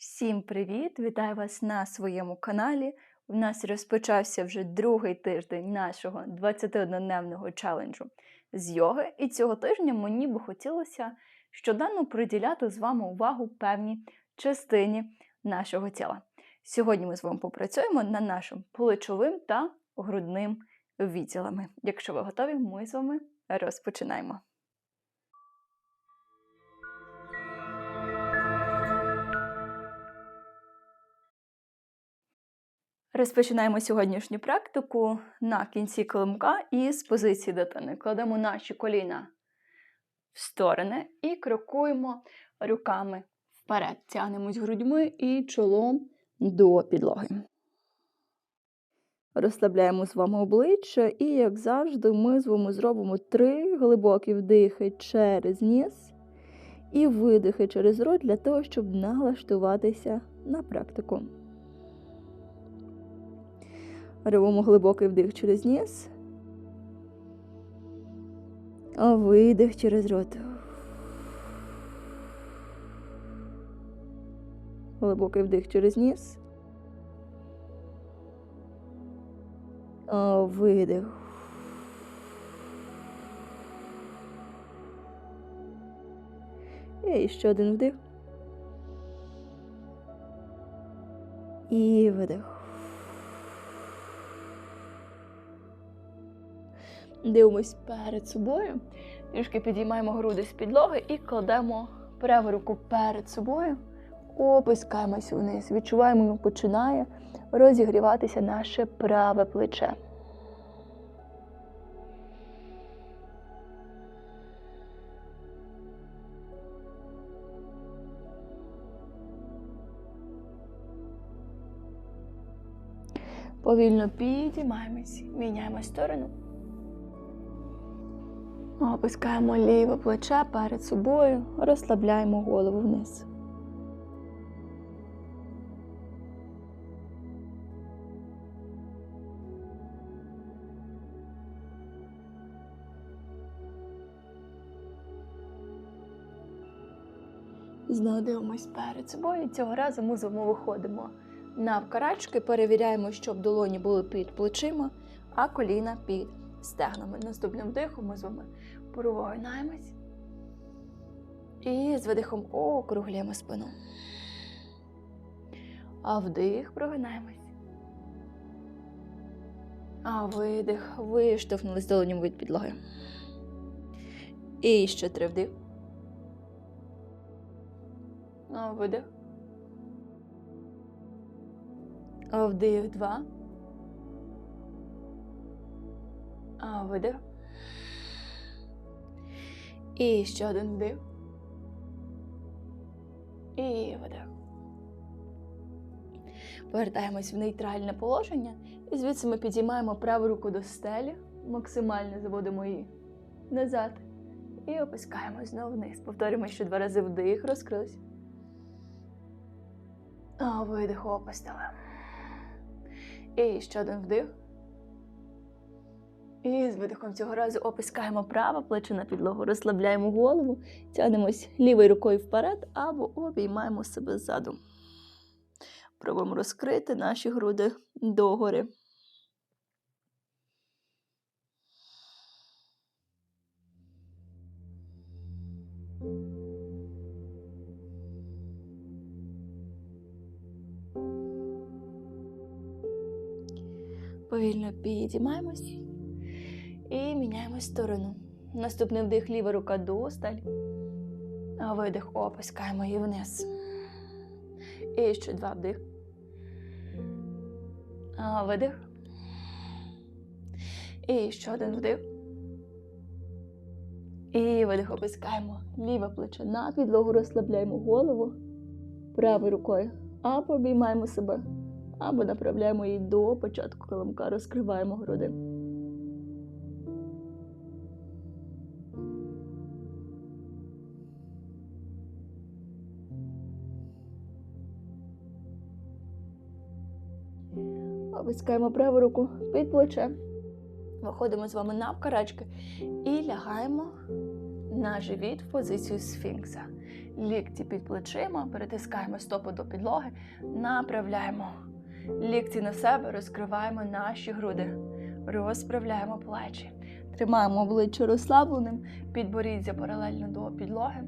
Всім привіт! Вітаю вас на своєму каналі. У нас розпочався вже другий тиждень нашого 21-дневного челенджу з йоги. І цього тижня мені би хотілося щоденно приділяти з вами увагу певній частині нашого тіла. Сьогодні ми з вами попрацюємо над нашим плечовим та грудним відділами. Якщо ви готові, ми з вами розпочинаємо. Розпочинаємо сьогоднішню практику на кінці килимка із позиції дитини. Кладемо наші коліна в сторони і крокуємо руками вперед. Тягнемось грудьми і чолом до підлоги. Розслабляємо з вами обличчя, і, як завжди, ми з вами зробимо три глибокі вдихи через ніс і видихи через рот для того, щоб налаштуватися на практику. Робимо глибокий вдих через ніс. А видих через рот. Глибокий вдих через ніс. А видих. І ще один вдих. І видих. Дивимось перед собою. Трішки підіймаємо груди з підлоги і кладемо праву руку перед собою, опускаємося вниз. Відчуваємо, як починає розігріватися наше праве плече. Повільно підіймаємось, міняємо сторону. Опускаємо ліве плече перед собою, розслабляємо голову вниз. Знову перед собою. Цього разу вами виходимо навкарачки, перевіряємо, щоб долоні були під плечима, а коліна під стегнами. Наступним вдихом ми з вами прогинаємось. І з видихом округлюємо спину. А вдих прогинаємось. А видих. Виштовхнулись долоням від підлоги. І ще три вдих. А видих. Вдих два. Видих. І ще один вдих. І видих. Повертаємось в нейтральне положення. І звідси ми підіймаємо праву руку до стелі, максимально заводимо її назад. І опускаємо знову вниз. Повторюємо ще два рази вдих, розкрились. А видих опустили. І ще один вдих. І з видихом цього разу опускаємо праве плече на підлогу, розслабляємо голову, тягнемось лівою рукою вперед або обіймаємо себе ззаду. Пробуємо розкрити наші груди догори. Повільно підіймаємось і міняємо сторону. Наступний вдих ліва рука до сталь. А видих опускаємо її вниз. І ще два вдих. Видих. І ще один вдих. І видих опускаємо ліве плече на підлогу, розслабляємо голову правою рукою, або обіймаємо себе, або направляємо її до початку килимка, розкриваємо груди. Опускаємо праву руку під плече. Виходимо з вами навкарачки і лягаємо на живіт в позицію сфінкса. Лікті під плечима, перетискаємо стопу до підлоги, направляємо лікті на себе, розкриваємо наші груди, розправляємо плечі. Тримаємо обличчя розслабленим, підборіддя паралельно до підлоги.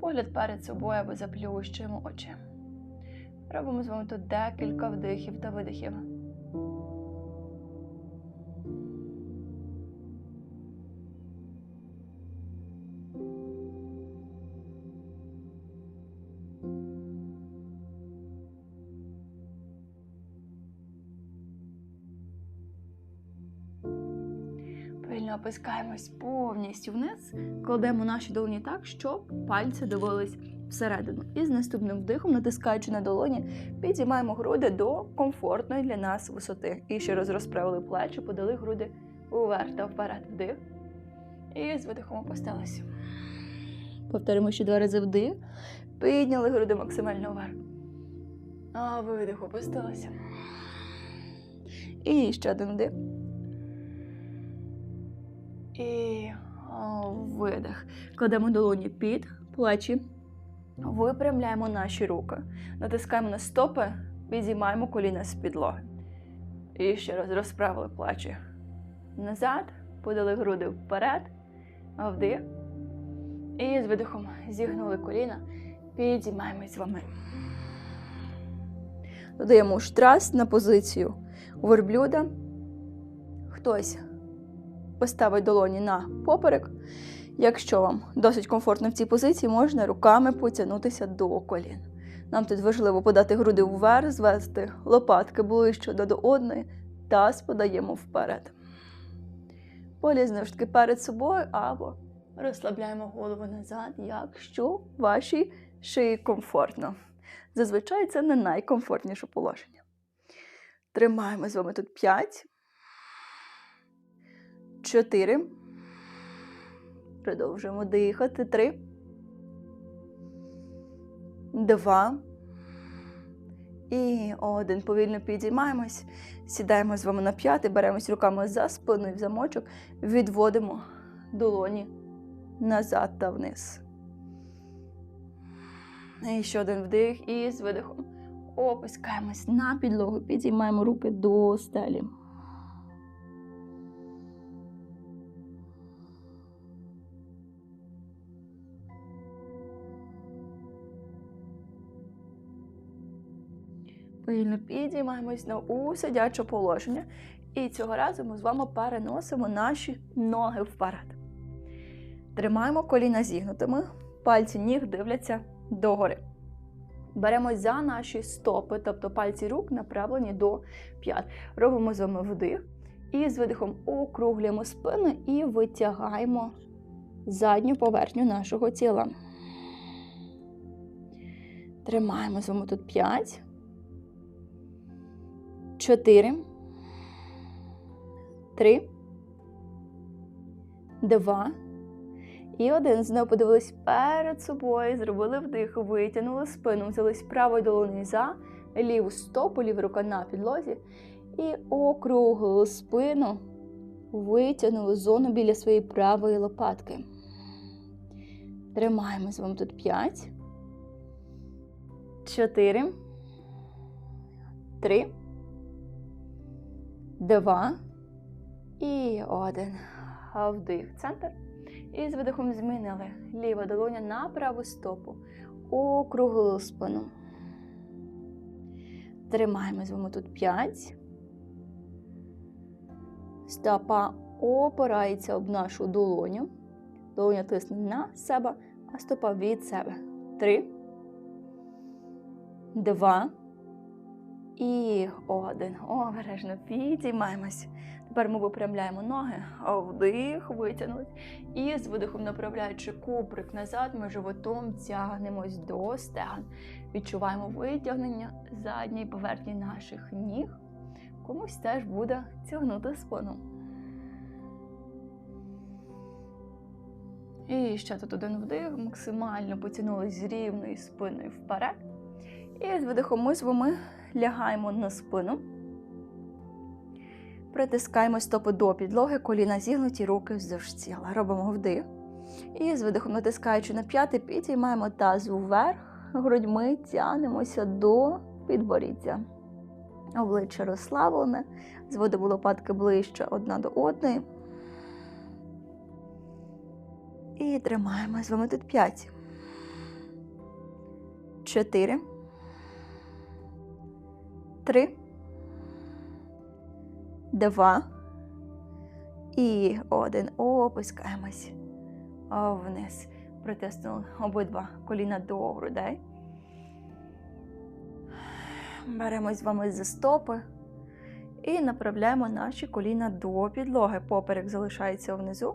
Погляд перед собою або заплющуємо очі. Робимо з вами тут декілька вдихів та видихів. Повільно опускаємось повністю вниз, кладемо наші долоні так, щоб пальці дивились всередину. І з наступним вдихом, натискаючи на долоні, підіймаємо груди до комфортної для нас висоти. І ще раз розправили плечі, подали груди вверх та вперед. Вдих. І з видихом опустилися. Повторимо ще два рази вдих. Підняли груди максимально вверх. А видих опустилися. І ще один вдих. І видих. Кладемо долоні під плечі, випрямляємо наші руки, натискаємо на стопи, підіймаємо коліна з підлоги. І ще раз розправили плечі назад, подали груди вперед, вдих. І з видихом зігнули коліна, підіймаємось з вами. Додаємо штрас на позицію верблюда. Хтось поставить долоні на поперек. Якщо вам досить комфортно в цій позиції, можна руками потягнутися до колін. Нам тут важливо подати груди вверх, звести лопатки ближче до одної та подаємо вперед. Полі знову ж таки перед собою або розслабляємо голову назад, якщо вашій шиї комфортно. Зазвичай це не найкомфортніше положення. Тримаємо з вами тут 5. Чотири. Продовжуємо дихати. Три. Два. І один. Повільно підіймаємось. Сідаємо з вами на п'яти, беремось руками за спиною в замочок, відводимо долоні назад та вниз. І ще один вдих і з видихом опускаємось на підлогу, підіймаємо руки до стелі. Повільно підіймаємось на у сидяче положення. І цього разу ми з вами переносимо наші ноги вперед. Тримаємо коліна зігнутими, пальці ніг дивляться догори. Беремо за наші стопи, тобто пальці рук направлені до п'ят. Робимо з вами вдих. І з видихом округлюємо спину і витягаємо задню поверхню нашого тіла. Тримаємо з вами тут 5. 4. 3. 2. І один. Знову подивились перед собою, зробили вдих, витягнули спину, взялись правою долоною за ліву стопу, ліва рука на підлозі. І округлили спину, витягнули зону біля своєї правої лопатки. Тримаємо з вами тут 5. 4. 3. Два. І один. Вдих. Центр. І з видихом змінили. Ліва долоня на праву стопу. Округлили спину. Тримаємо з вами тут 5. Стопа опирається об нашу долоню. Долоня тисне на себе, а стопа від себе. Три. Два. І один. Обережно підіймаємось. Тепер ми випрямляємо ноги, вдих, витягнули. І з видихом, направляючи куприк назад, ми животом тягнемось до стегон. Відчуваємо витягнення задньої поверхні наших ніг. Комусь теж буде тягнути спину. І ще тут один вдих, максимально потягнулись з рівною спиною вперед. І з видихом ми з вами лягаємо на спину. Притискаємо стопи до підлоги, коліна зігнуті, руки вздовж тіла. Робимо вдих. І з видихом натискаючи на п'яти, підіймаємо таз вверх, грудьми тянемося до підборіддя. Обличчя розслаблене, зводимо лопатки ближче одна до одної. І тримаємо з вами тут п'ять. Чотири. Три. Два. І один. Опускаємось вниз. Притиснули обидва коліна до грудей. Беремось з вами за стопи і направляємо наші коліна до підлоги. Поперек залишається внизу.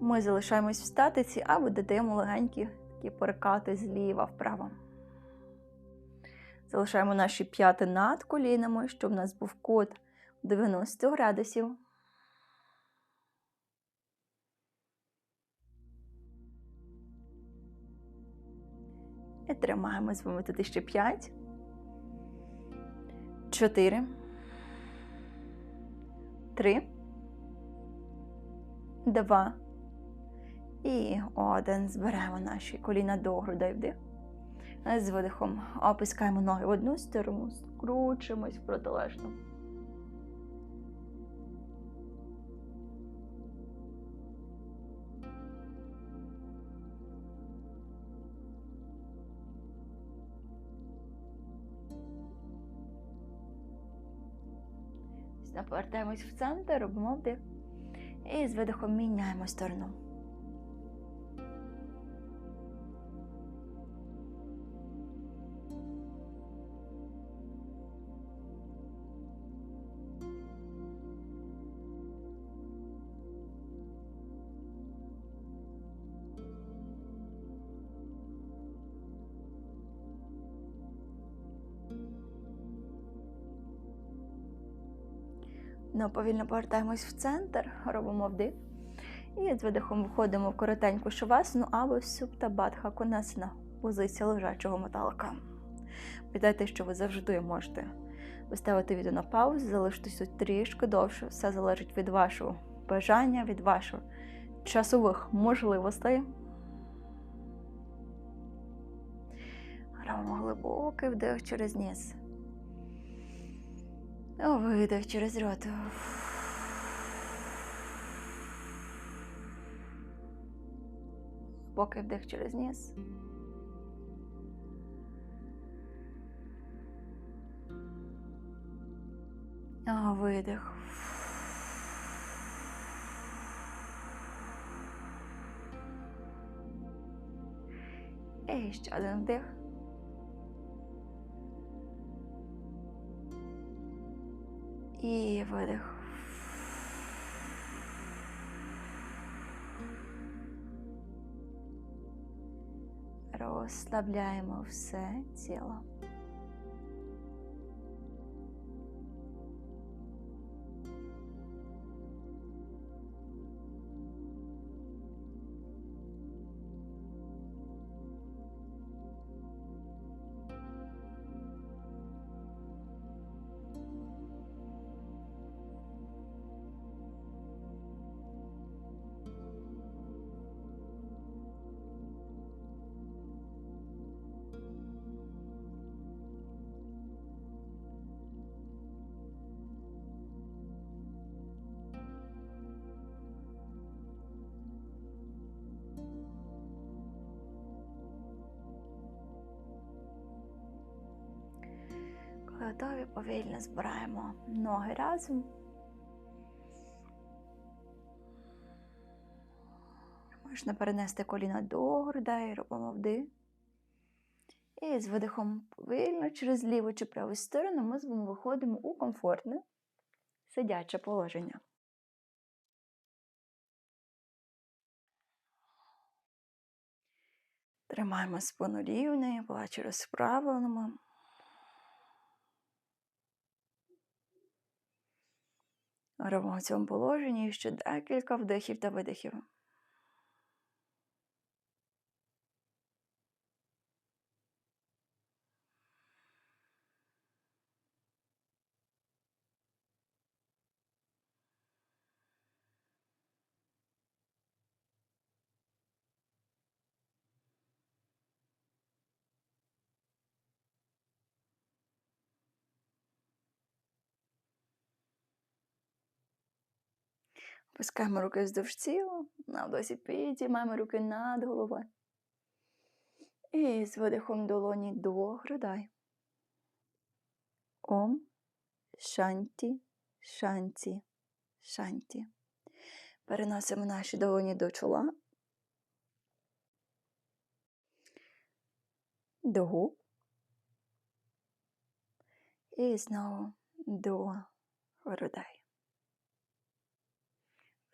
Ми залишаємось в статиці або додаємо легенькі такі перекати зліва вправо. Залишаємо наші п'яти над колінами, щоб у нас був кут 90 градусів. І тримаємо з вами тут ще 5, 4, 3, 2 і один. Зберемо наші коліна до грудей вдих. З видихом опускаємо ноги в одну сторону, скручуємось в протилежну. Повертаємось в центр, робимо вдих. І з видихом міняємо сторону. Ну, повільно повертаємось в центр, робимо вдих. І з видихом виходимо в коротеньку шавасну або субтабатха конасна позиція лежачого металика. Пам'ятайте, що ви завжди можете виставити відео на паузу, залишитись тут трішки довше. Все залежить від вашого бажання, від ваших часових можливостей. Робимо глибокий вдих через ніс. Видих через рот. Поки вдих через ніс. Видих. І ще один вдих. І видих. Розслабляємо все тіло. Готові, повільно збираємо ноги разом. Можна перенести коліна до грудей, робимо вдих. І з видихом повільно через ліву чи праву сторону ми з вами виходимо у комфортне сидяче положення. Тримаємо спину рівною, плечі розправленими. Робимо в цьому положенні ще декілька вдихів та видихів. Пускаємо руки вздовж тіла, на вдосі підіймаємо руки над головою. І з видихом долоні до грудей. Ом, шанті, шанті, шанті. Переносимо наші долоні до чола. До губ. І знову до грудей.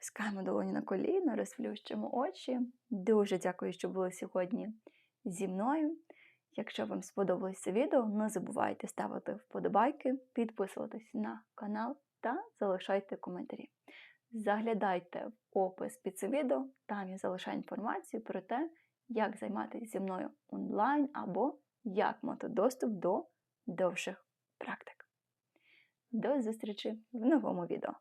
Пускаємо долоні на коліна, розплющимо очі. Дуже дякую, що були сьогодні зі мною. Якщо вам сподобалось це відео, не забувайте ставити вподобайки, підписуватись на канал та залишайте коментарі. Заглядайте в опис під цим відео, там я залишаю інформацію про те, як займатися зі мною онлайн або як мати доступ до довших практик. До зустрічі в новому відео!